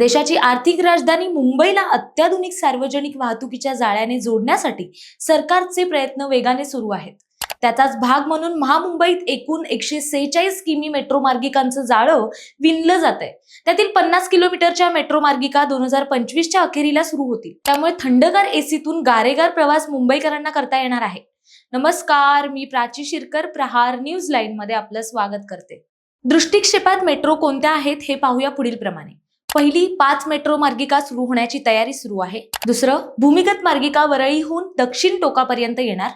देशाची आर्थिक राजधानी मुंबईला अत्याधुनिक सार्वजनिक वाहतुकीच्या जाळ्याने जोडण्यासाठी सरकारचे प्रयत्न वेगाने सुरू आहेत. त्याचाच भाग म्हणून महामुंबईत एकूण एकशे सेहेचाळीस किमी मेट्रो मार्गिकांचं जाळं विणलं जात आहे त्यातील पन्नास किलोमीटरच्या मेट्रो मार्गिका दोन हजार पंचवीसच्या अखेरीला सुरू होतील. त्यामुळे थंडगार एसीतून गारेगार प्रवास मुंबईकरांना करता येणार आहे. नमस्कार मी प्राची शिरकर प्रहार न्यूज लाईन मध्ये आपलं स्वागत करते. दृष्टिक्षेपात मेट्रो कोणत्या आहेत हे पाहूया पुढील प्रमाणे पहिली पाच मेट्रो मार्गिका सुरू होण्याची तयारी सुरू आहे. दुसरं भूमिगत मार्गिका वरळीहून दक्षिण टोकापर्यंत येणार.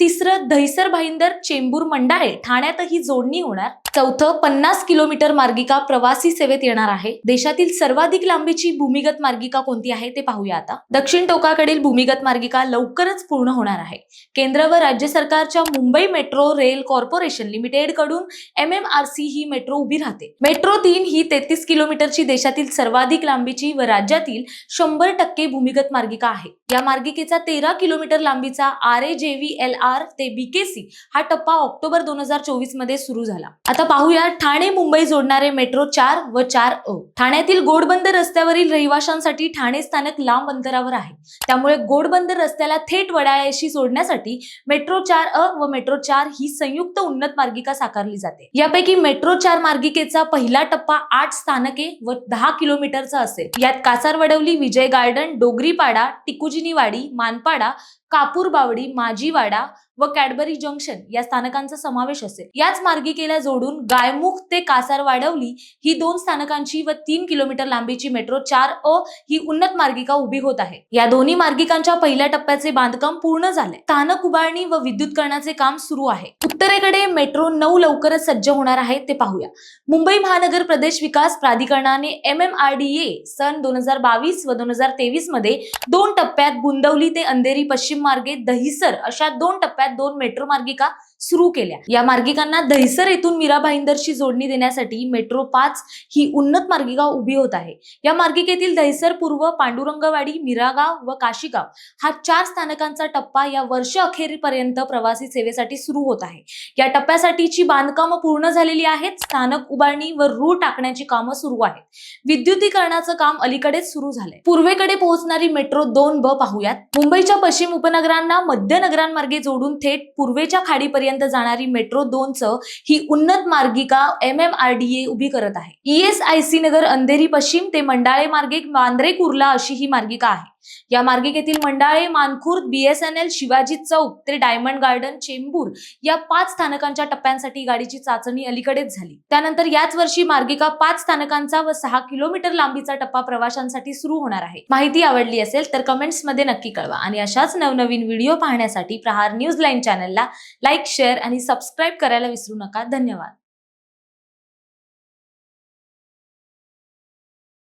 तिसरं दहिसर भाईंदर चेंबूर मंडाळे ठाण्यातही जोडणी होणार. चौथं पन्नास किलोमीटर मार्गिका प्रवासी सेवेत येणार आहे. देशातील सर्वाधिक लांबीची भूमिगत मार्गिका कोणती आहे ते पाहूया आता. दक्षिण टोकाकडील भूमिगत मार्गिका लवकरच पूर्ण होणार आहे. केंद्र व राज्य सरकारच्या मुंबई मेट्रो रेल कॉर्पोरेशन लिमिटेडकडून एम एम आर सी ही मेट्रो उभी राहते. मेट्रो तीन ही तेहतीस किलोमीटरची देशातील सर्वाधिक लांबीची व राज्यातील शंभर टक्के भूमिगत मार्गिका आहे. या मार्गिकेचा तेरा किलोमीटर लांबीचा R A J V L R ते बीकेसी हा टप्पा ऑक्टोबर दोन हजार चोवीसमध्ये सुरू झाला. आता पाहूया ठाणे मुंबई जोडणारे मेट्रो चार व चार अ. ठाण्यातील गोडबंद रस्त्यावरील रहिवाशांसाठी ठाणे स्थानक लांब अंतरावर आहे. त्यामुळे गोडबंद रस्त्याला थेट वडाळ्याशी जोडण्यासाठी मेट्रो चार अ व मेट्रो चार ही संयुक्त उन्नत मार्गिका साकारली जाते. यापैकी मेट्रो चार मार्गिकेचा पहिला टप्पा आठ स्थानके व दहा किलोमीटरचा असेल. यात कासारवडवली विजय गार्डन डोगरीपाडा टिकुजिनीवाडी मानपाडा कापूर बावडी माजीवाडा व कॅडबरी जंक्शन या स्थानकांचा समावेश असेल. याच मार्गिकेला जोडून गायमुख ते कासार वाडवली ही दोन स्थानकांची व तीन किलोमीटर लांबीची मेट्रो चार अ ही उन्नत मार्गिका उभी होत आहे. या दोन्ही मार्गिकांच्या पहिल्या टप्प्याचे बांधकाम पूर्ण झाले. स्थानक उभारणी व विद्युतकरणाचे काम सुरू आहे. उत्तरेकडे मेट्रो नऊ लवकरच सज्ज होणार आहे ते पाहूया. मुंबई महानगर प्रदेश विकास प्राधिकरणाने M M R D A सन दोन हजार बावीस व दोन हजार तेवीसमध्ये दोन टप्प्यात बुंदवली ते अंधेरी पश्चिम मार्गे दहिसर अशा दोन टप्प्यात दोन मेट्रो मार्गिका सुरू केल्या. या मार्गिकांना दहिसर येथून मीरा भाईंदरशी जोडणी देण्यासाठी मेट्रो पाच ही उन्नत मार्गिका उभी होत आहे. या मार्गिकेतील दहिसर पूर्व पांडुरंगवाडी मिरागाव व काशीगाव हा चार स्थानकांचा टप्पा या वर्ष अखेरीपर्यंत प्रवासी सेवेसाठी सुरू होत आहे. या टप्प्यासाठीची बांधकामं पूर्ण झालेली आहेत स्थानक उभारणी व रूळ टाकण्याची कामं सुरू आहेत. विद्युतीकरणाचं काम अलीकडेच सुरू झालंय. पूर्वेकडे पोहोचणारी मेट्रो दोन ब पाहूयात. मुंबईच्या पश्चिम उपनगरांना मध्य नगरांमार्गे जोडून थेट पूर्वेच्या खाडीपर्यंत जाणारी मेट्रो दोनचं ही उन्नत मार्गिका M M R D A उभी करत आहे. E S I C Nagar Andheri पश्चिम ते मंडाळे मार्गे वांद्रे कुर्ला अशी ही मार्गिका आहे. या मार्गिकेतील मंडाळे मानखुर्द बीएसएनएल शिवाजी चौक ते डायमंड गार्डन चेंबूर या पाच स्थानकांच्या टप्प्यांसाठी गाडीची चाचणी अलीकडेच झाली. त्यानंतर याच वर्षी मार्गिका पाच स्थानकांचा व सहा किलोमीटर लांबीचा टप्पा प्रवाशांसाठी सुरू होणार आहे. माहिती आवडली असेल तर कमेंट्समध्ये नक्की कळवा आणि अशाच नवनवीन व्हिडिओ पाहण्यासाठी प्रहार न्यूज लाईन चॅनलला लाईक शेअर आणि सबस्क्राईब करायला विसरू नका. धन्यवाद.